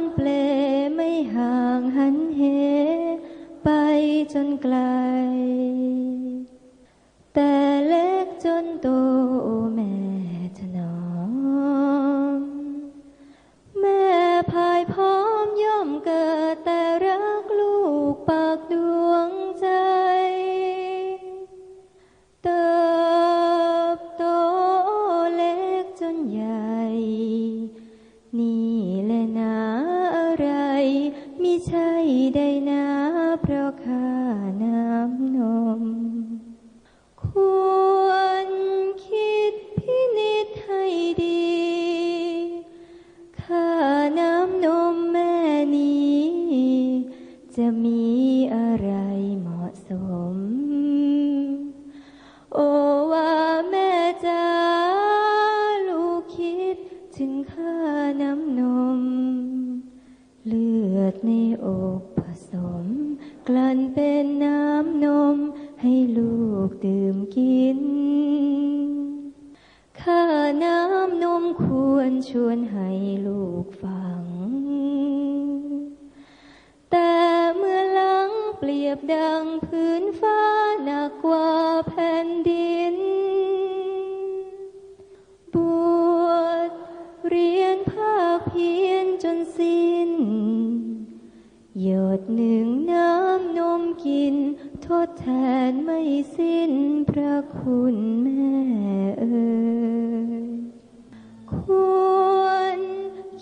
อนเปลไม่ห่างหันเห ไปจนไกล แต่เล็กจนโต จะมีอะไรเหมาะสม โอว่าแม่จ๋าลูกคิดถึงค่าน้ำนม เลือดในอกผสม กลั่นเป็นน้ำนม ให้ลูกดื่มกิน ค่าน้ำนมควรชวนให้ลูกฟังียบดังพื้นฟ้าหนักกว่าแผ่นดิน บวชเรียนภาคเพียนจนสิ้น หยดหนึ่งน้ำนมกิน ทดแทนไม่สิ้นพระคุณแม่เอ่ยควร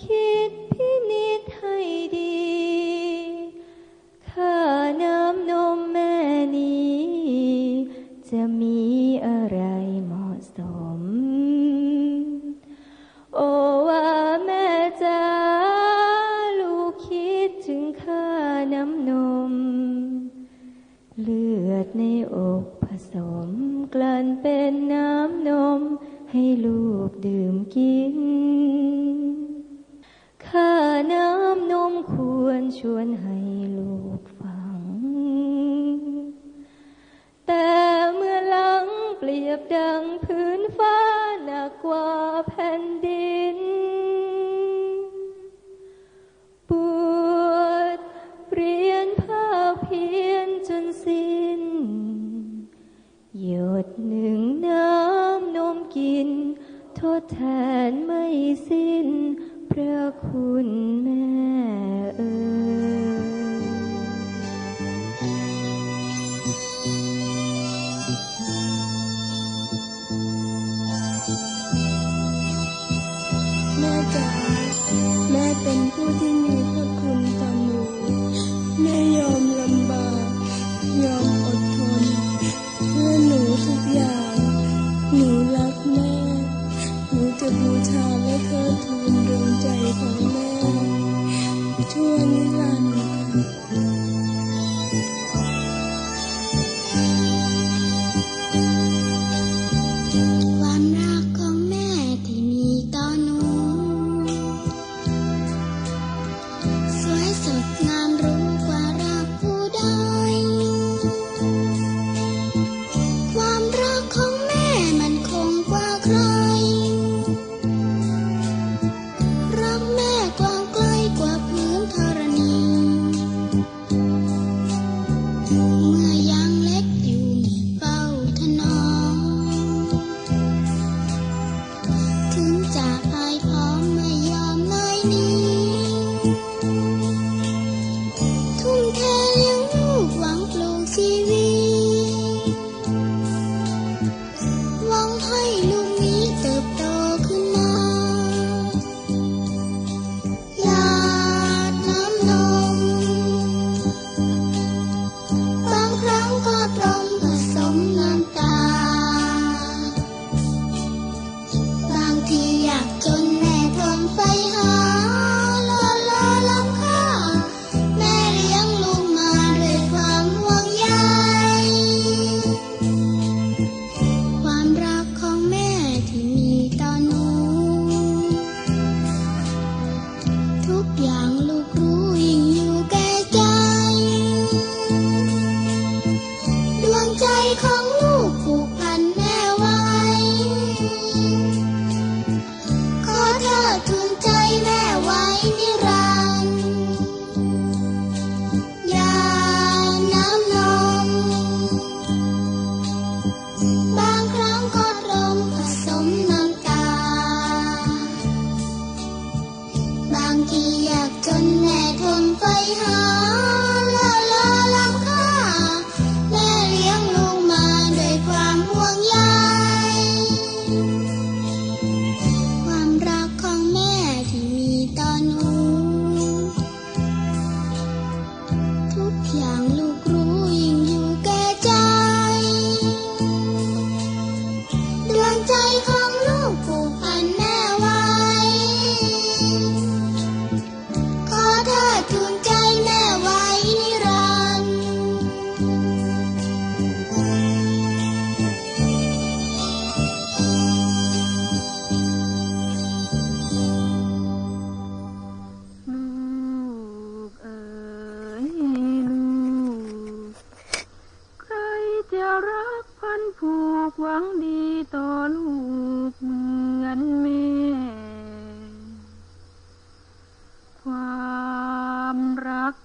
คิดพินิจให้ดี จะมี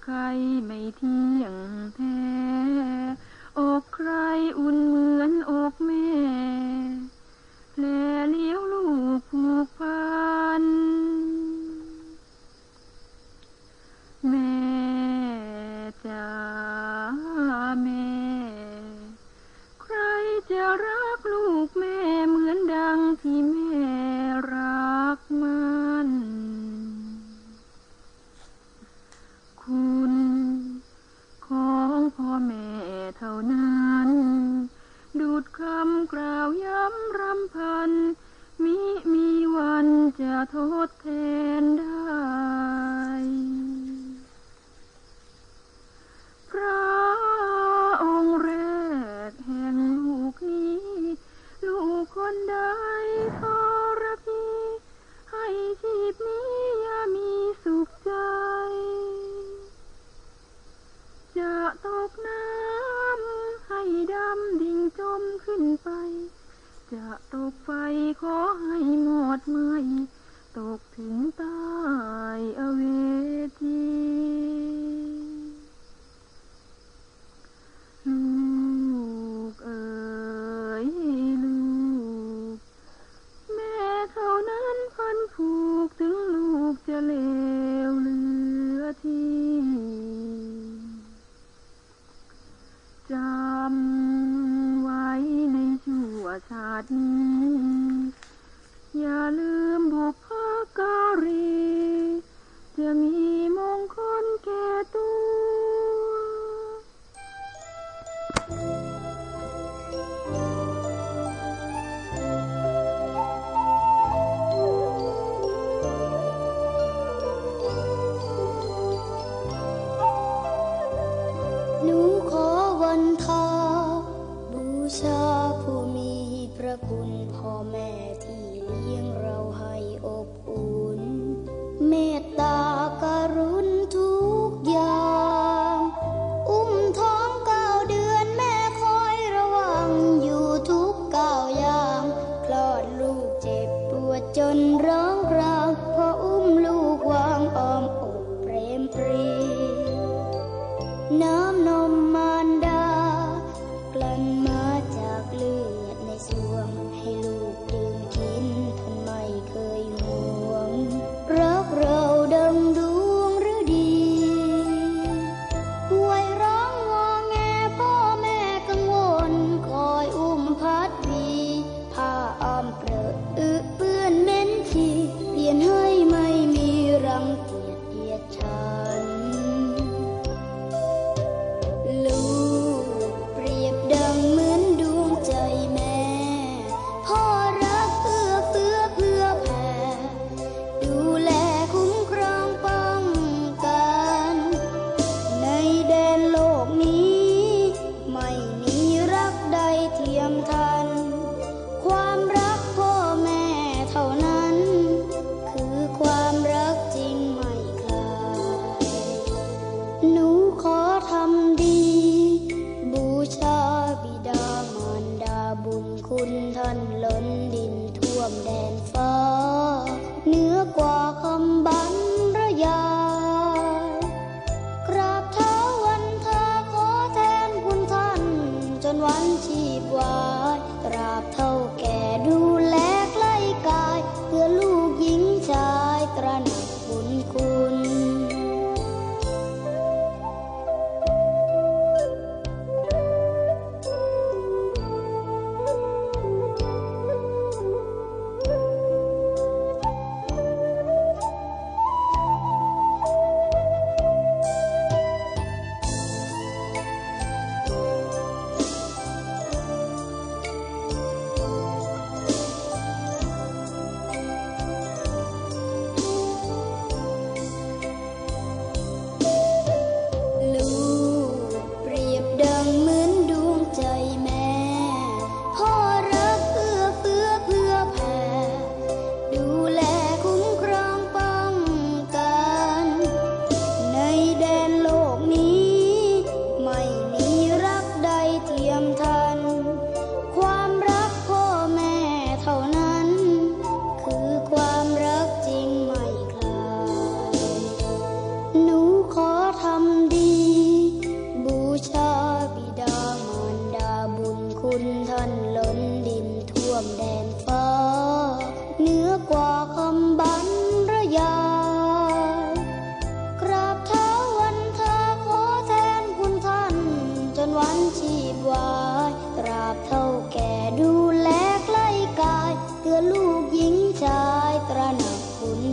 ใครไม่เที่ยงแท้อกใครอุ่นเหมือนอกแม่แผลเลี้ยวลูกผูกพัน แม่จ้าแม่ ใครจะรัก จะตกไฟขอให้หมดไหมตกถึงตายอเวที одна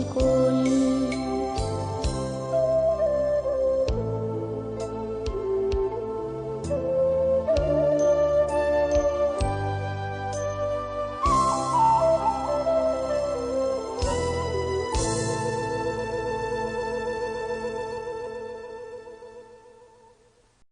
con